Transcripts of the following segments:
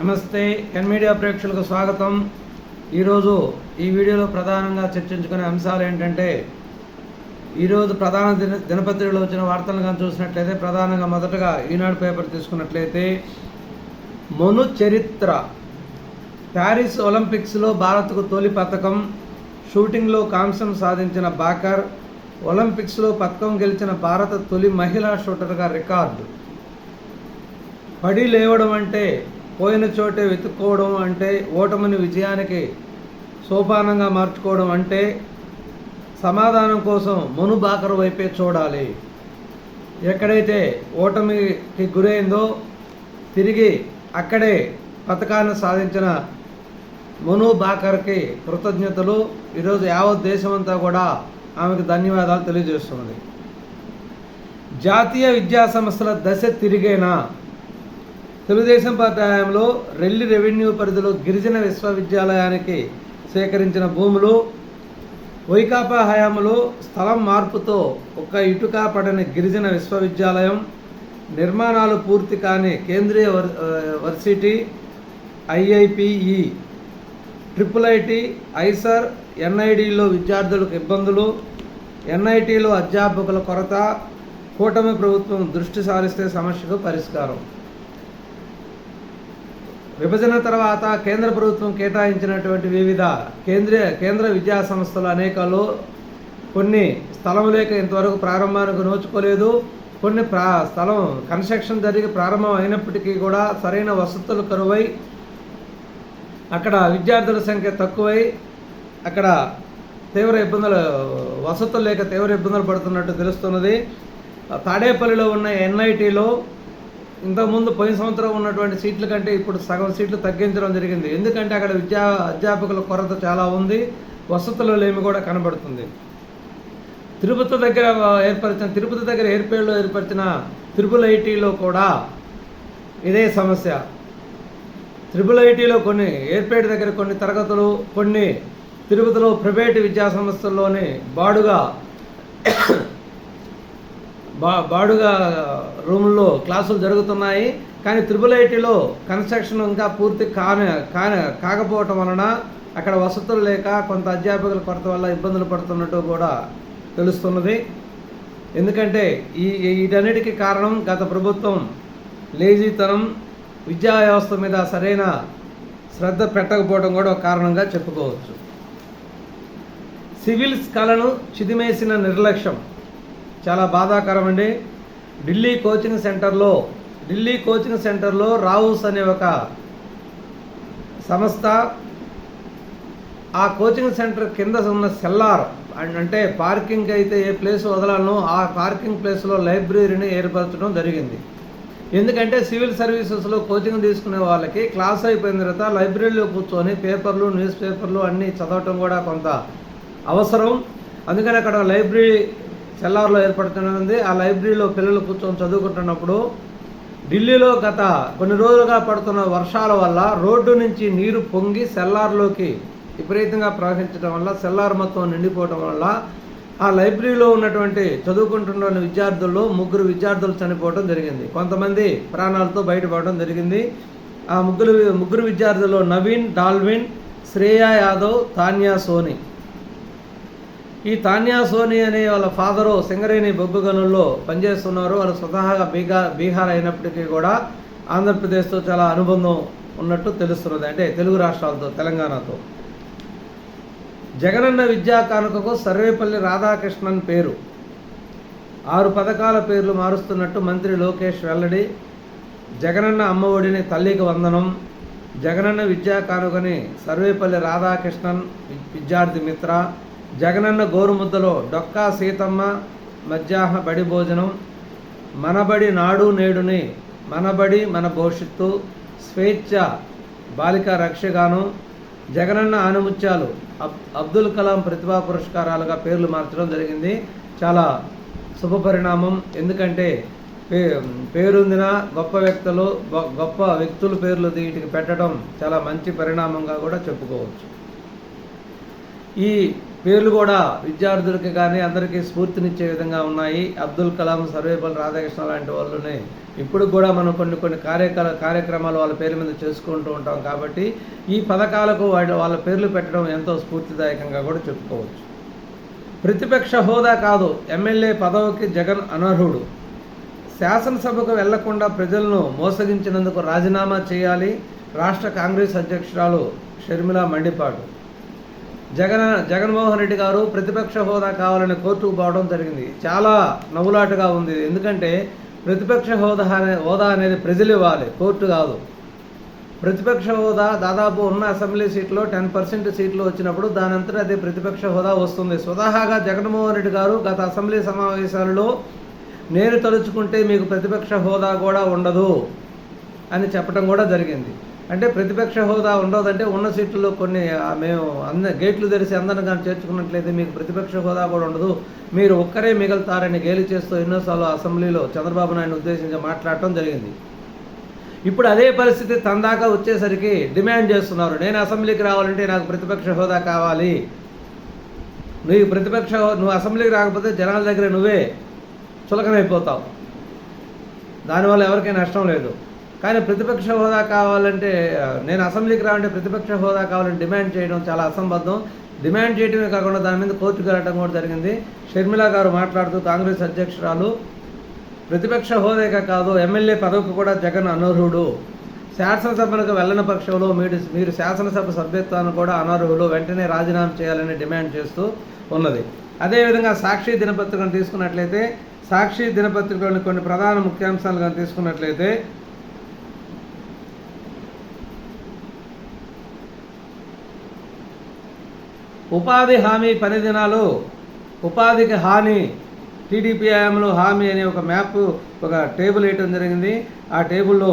నమస్తే ఎన్ మీడియా ప్రేక్షకులకు స్వాగతం. ఈరోజు ఈ వీడియోలో ప్రధానంగా చర్చించుకునే అంశాలు ఏంటంటే ఈరోజు ప్రధాన దిన దినపత్రికలో వచ్చిన వార్తలను కానీ చూసినట్లయితే ప్రధానంగా మొదటగా ఈనాడు పేపర్ తీసుకున్నట్లయితే మను చరిత్ర. ప్యారిస్ ఒలింపిక్స్లో భారత్కు తొలి పథకం షూటింగ్లో కాంస్యం సాధించిన బాకర్ ఒలింపిక్స్లో పథకం గెలిచిన భారత తొలి మహిళా షూటర్గా రికార్డు. పడి లేవడం అంటే పోయిన చోటే వెతుక్కోవడం అంటే ఓటమిని విజయానికి సోపానంగా మార్చుకోవడం అంటే సమాధానం కోసం మను వైపే చూడాలి. ఎక్కడైతే ఓటమికి గురైందో తిరిగి అక్కడే పథకాన్ని సాధించిన మను బాకర్కి కృతజ్ఞతలు. ఈరోజు యావత్ దేశమంతా కూడా ఆమెకు ధన్యవాదాలు తెలియజేస్తున్నది జాతీయ విద్యా సంస్థల దశ తిరిగేనా? తెలుగుదేశం పార్టీ హయాంలో రెల్లి రెవెన్యూ పరిధిలో గిరిజన విశ్వవిద్యాలయానికి సేకరించిన భూములు వైకాపా హయాంలో స్థలం మార్పుతో ఒక ఇటుక పడని గిరిజన విశ్వవిద్యాలయం నిర్మాణాలు పూర్తి కాని కేంద్రీయ వర్ varsity IIPE triple IT IISER ఎన్ఐడిలో విద్యార్థులకు ఇబ్బందులు ఎన్ఐటీలో అధ్యాపకుల కొరత కూటమి ప్రభుత్వం దృష్టి సారిస్తే సమస్యకు పరిష్కారం. విభజన తర్వాత కేంద్ర ప్రభుత్వం కేటాయించినటువంటి వివిధ కేంద్రీయ కేంద్ర విద్యా సంస్థలు అనేకలు కొన్ని స్థలం లేక ఇంతవరకు ప్రారంభానికి నోచుకోలేదు. కొన్ని ప్రా స్థలం కన్స్ట్రక్షన్ జరిగి ప్రారంభం అయినప్పటికీ కూడా సరైన వసతులు కరువై అక్కడ విద్యార్థుల సంఖ్య తక్కువై అక్కడ తీవ్ర ఇబ్బందులు వసతులు లేక తీవ్ర ఇబ్బందులు పడుతున్నట్టు తెలుస్తున్నది. తాడేపల్లిలో ఉన్న ఎన్ఐటీలో ఇంతకుముందు పోయిన సంవత్సరం ఉన్నటువంటి సీట్ల కంటే ఇప్పుడు సగం సీట్లు తగ్గించడం జరిగింది. ఎందుకంటే అక్కడ విద్యా అధ్యాపకుల కొరత చాలా ఉంది వసతులు లేమి కూడా కనబడుతుంది. తిరుపతి దగ్గర ఏర్పరిచిన తిరుపతి దగ్గర ఎయిర్పేడ్లో ఏర్పరిచిన త్రిపుల్ ఐటీలో కూడా ఇదే సమస్య. త్రిపుల్ ఐటీలో కొన్ని ఏర్పేట దగ్గర కొన్ని తరగతులు కొన్ని తిరుపతిలో ప్రైవేటు విద్యా సంస్థల్లోని బాడుగా బా బాడుగా రూముల్లో క్లాసులు జరుగుతున్నాయి. కానీ త్రిబుల్ ఐటీలో కన్స్ట్రక్షన్ ఇంకా పూర్తి కాని కాని కాకపోవటం వలన అక్కడ వసతులు లేక కొంత అధ్యాపకుల కొరత వల్ల ఇబ్బందులు పడుతున్నట్టు కూడా తెలుస్తున్నది. ఎందుకంటే ఈ వీటన్నిటికీ కారణం గత ప్రభుత్వం లేజీతనం విద్యా వ్యవస్థ మీద సరైన శ్రద్ధ పెట్టకపోవడం కూడా ఒక కారణంగా చెప్పుకోవచ్చు. సివిల్స్ కళను చిదిమేసిన నిర్లక్ష్యం చాలా బాధాకరం అండి ఢిల్లీ కోచింగ్ సెంటర్లో ఢిల్లీ కోచింగ్ సెంటర్లో రావుస్ అనే ఒక సంస్థ ఆ కోచింగ్ సెంటర్ కింద ఉన్న సెల్లార్ అండ్ అంటే పార్కింగ్ అయితే ఏ ప్లేస్ వదలాలనో ఆ పార్కింగ్ ప్లేస్లో లైబ్రరీని ఏర్పరచడం జరిగింది. ఎందుకంటే సివిల్ సర్వీసెస్లో కోచింగ్ తీసుకునే వాళ్ళకి క్లాస్ అయిపోయిన తర్వాత లైబ్రరీలో కూర్చొని పేపర్లు న్యూస్ పేపర్లు అన్నీ చదవటం కూడా కొంత అవసరం. అందుకని అక్కడ లైబ్రరీ సెల్లార్లో ఏర్పడుతున్నది. ఆ లైబ్రరీలో పిల్లలు కూర్చొని చదువుకుంటున్నప్పుడు ఢిల్లీలో గత కొన్ని రోజులుగా పడుతున్న వర్షాల వల్ల రోడ్డు నుంచి నీరు పొంగి సెల్లార్లోకి విపరీతంగా ప్రవహించడం వల్ల సెల్లార్ మొత్తం నిండిపోవడం వల్ల ఆ లైబ్రరీలో ఉన్నటువంటి చదువుకుంటున్న విద్యార్థుల్లో ముగ్గురు విద్యార్థులు చనిపోవడం జరిగింది. కొంతమంది ప్రాణాలతో బయటపడడం జరిగింది. ఆ ముగ్గురు ముగ్గురు విద్యార్థుల్లో నవీన్ డాల్విన్ శ్రేయా యాదవ్ తాన్యా సోని. ఈ తాన్యా సోని అనే వాళ్ళ ఫాదరు సింగరేణి బొగ్గు గనుల్లో పనిచేస్తున్నారు. వాళ్ళు స్వతహాగా బీహార్ బీహార్ అయినప్పటికీ కూడా ఆంధ్రప్రదేశ్తో చాలా అనుబంధం ఉన్నట్టు తెలుస్తున్నది. అంటే తెలుగు రాష్ట్రాలతో తెలంగాణతో. జగనన్న విద్యా కానుకకు సర్వేపల్లి రాధాకృష్ణన్ పేరు. ఆరు పథకాల పేర్లు మారుస్తున్నట్టు మంత్రి లోకేష్ వెల్లడి. జగనన్న అమ్మఒడిని తల్లికి వందనం. జగనన్న విద్యా కానుకని సర్వేపల్లి రాధాకృష్ణన్ విద్యార్థి మిత్ర. జగనన్న గోరుముద్దలో డొక్కా సీతమ్మ మధ్యాహ్న బడి భోజనం మనబడి నాడు నేడుని మనబడి మన భవిష్యత్తు స్వేచ్ఛ బాలిక రక్షగాను జగనన్న ఆనుముత్యాలు అబ్ అబ్దుల్ కలాం ప్రతిభా పురస్కారాలుగా పేర్లు మార్చడం జరిగింది. చాలా శుభ పరిణామం. ఎందుకంటే పే పేరొందిన గొప్ప వ్యక్తులు గొ- గొప్ప వ్యక్తుల పేర్లు వీటికి పెట్టడం చాలా మంచి పరిణామంగా కూడా చెప్పుకోవచ్చు. ఈ పేర్లు కూడా విద్యార్థులకి కానీ అందరికీ స్ఫూర్తినిచ్చే విధంగా ఉన్నాయి. అబ్దుల్ కలాం సర్వేపల్లి రాధాకృష్ణ లాంటి వాళ్ళని ఇప్పుడు కూడా మనం కొన్ని కొన్ని కార్యకలా కార్యక్రమాలు వాళ్ళ పేరు మీద చేసుకుంటూ ఉంటాం కాబట్టి ఈ పథకాలకు వాళ్ళ వాళ్ళ పేర్లు పెట్టడం ఎంతో స్ఫూర్తిదాయకంగా కూడా చెప్పుకోవచ్చు. ప్రతిపక్ష హోదా కాదు ఎమ్మెల్యే పదవికి జగన్ అనర్హుడు. శాసనసభకు వెళ్ళకుండా ప్రజలను మోసగించినందుకు రాజీనామా చేయాలి. రాష్ట్ర కాంగ్రెస్ అధ్యక్షురాలు షర్మిల మండిపాటు. జగన్ జగన్మోహన్ రెడ్డి గారు ప్రతిపక్ష హోదా కావాలని కోర్టుకు పోవడం జరిగింది. చాలా నవ్వులాటగా ఉంది. ఎందుకంటే ప్రతిపక్ష హోదా అనే హోదా అనేది ప్రజలు ఇవ్వాలి. కోర్టు కాదు. ప్రతిపక్ష హోదా దాదాపు ఉన్న అసెంబ్లీ సీట్లో టెన్ పర్సెంట్ సీట్లు వచ్చినప్పుడు దానంతట అదే ప్రతిపక్ష హోదా వస్తుంది. స్వతహాగా జగన్మోహన్ రెడ్డి గారు గత అసెంబ్లీ సమావేశాలలో నేను తలుచుకుంటే మీకు ప్రతిపక్ష హోదా కూడా ఉండదు అని చెప్పడం కూడా జరిగింది. అంటే ప్రతిపక్ష హోదా ఉండదంటే ఉన్న సీట్లలో కొన్ని మేము అంద గేట్లు తెరిచి అందరిని కానీ చేర్చుకున్నట్లయితే మీకు ప్రతిపక్ష హోదా కూడా ఉండదు. మీరు ఒక్కరే మిగులుతారని గేలి చేస్తూ ఎన్నోసార్లు అసెంబ్లీలో చంద్రబాబు నాయుడు ఉద్దేశించి మాట్లాడటం జరిగింది. ఇప్పుడు అదే పరిస్థితి తన దాకా వచ్చేసరికి డిమాండ్ చేస్తున్నారు. నేను అసెంబ్లీకి రావాలంటే నాకు ప్రతిపక్ష హోదా కావాలి. నువ్వు ప్రతిపక్ష నువ్వు అసెంబ్లీకి రాకపోతే జనాల దగ్గర నువ్వే చులకనైపోతావు. దానివల్ల ఎవరికీ నష్టం లేదు. కానీ ప్రతిపక్ష హోదా కావాలంటే నేను అసెంబ్లీకి రావాలంటే ప్రతిపక్ష హోదా కావాలని డిమాండ్ చేయడం చాలా అసంబద్ధం. డిమాండ్ చేయడమే కాకుండా దాని మీద కోర్టుకు వెళ్ళడం కూడా జరిగింది. షర్మిల గారు మాట్లాడుతూ కాంగ్రెస్ అధ్యక్షురాలు ప్రతిపక్ష హోదాగా కాదు ఎమ్మెల్యే పదవికి కూడా జగన్ అనర్హుడు. శాసనసభలకు వెళ్ళని పక్షంలో మీరు మీరు శాసనసభ సభ్యత్వాన్ని కూడా అనర్హులు. వెంటనే రాజీనామా చేయాలని డిమాండ్ చేస్తూ ఉన్నది. అదేవిధంగా సాక్షి దినపత్రికను తీసుకున్నట్లయితే సాక్షి దినపత్రికలోని కొన్ని ప్రధాన ముఖ్యాంశాలు కానీ తీసుకున్నట్లయితే ఉపాధి హామీ పని దినాలు ఉపాధికి హాని టీడీపీ హయాంలో హామీ అనే ఒక మ్యాప్ ఒక టేబుల్ వేయటం జరిగింది. ఆ టేబుల్లో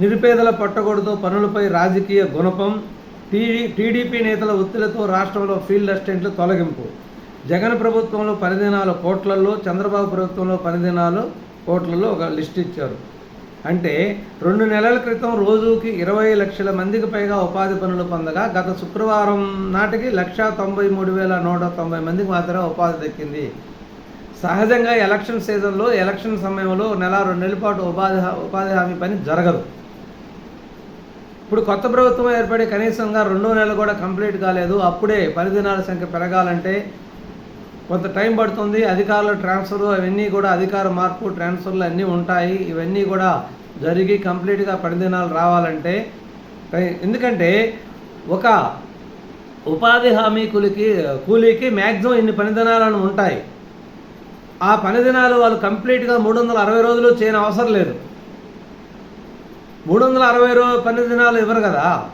నిరుపేదల పట్టగొడుతో పనులపై రాజకీయ గుణపం టీడీ టీడీపీ నేతల ఒత్తిడితో రాష్ట్రంలో ఫీల్డ్ అసిస్టెంట్లు తొలగింపు. జగన్ ప్రభుత్వంలో పనిదినాలు కోట్లలో చంద్రబాబు ప్రభుత్వంలో పనిదినాలు కోట్లలో ఒక లిస్ట్ ఇచ్చారు. అంటే రెండు నెలల క్రితం రోజుకి ఇరవై లక్షల మందికి పైగా ఉపాధి పనులు పొందగా గత శుక్రవారం నాటికి లక్షా తొంభై మూడు వేల నూట తొంభై మందికి మాత్రమే ఉపాధి దక్కింది. సహజంగా ఎలక్షన్ సీజన్లో ఎలక్షన్ సమయంలో నెల రెండు నెలల పాటు ఉపాధి హా- ఉపాధి హామీ పని జరగదు. ఇప్పుడు కొత్త ప్రభుత్వం ఏర్పడి కనీసంగా రెండో నెలలు కూడా కంప్లీట్ కాలేదు. అప్పుడే పని దినాల సంఖ్య పెరగాలంటే కొంత టైం పడుతుంది అధికారుల ట్రాన్స్ఫర్ అవన్నీ కూడా అధికార మార్పు ట్రాన్స్ఫర్లు అన్నీ ఉంటాయి. ఇవన్నీ కూడా జరిగి కంప్లీట్గా పని దినాలు రావాలంటే టై- ఎందుకంటే ఒక ఉపాధి హామీ కూలికి కూలీకి మ్యాక్సిమం ఇన్ని పనిదినాలను ఉంటాయి. ఆ పని దినాలు వాళ్ళు కంప్లీట్గా మూడు వందల అరవై రోజులు చేయని అవసరం లేదు. మూడు వందల అరవై రో పని దినాలు ఇవ్వరు కదా.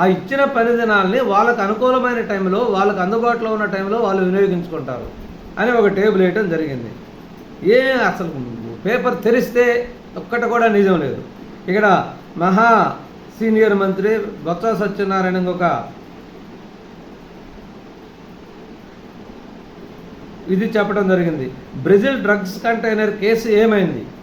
ఆ ఇచ్చిన పని దినాల్ని వాళ్ళకు అనుకూలమైన టైంలో వాళ్ళకు అందుబాటులో ఉన్న టైంలో వాళ్ళు వినియోగించుకుంటారు అని ఒక టేబుల్ వేయటం జరిగింది. ఏ అసలు పేపర్ తెరిస్తే ఒక్కట కూడా నిజం లేదు. ఇక్కడ మహా సీనియర్ మంత్రి బొత్స సత్యనారాయణ ఒక ఇది చెప్పడం జరిగింది. బ్రెజిల్ డ్రగ్స్ కంటైనర్ కేసు ఏమైంది?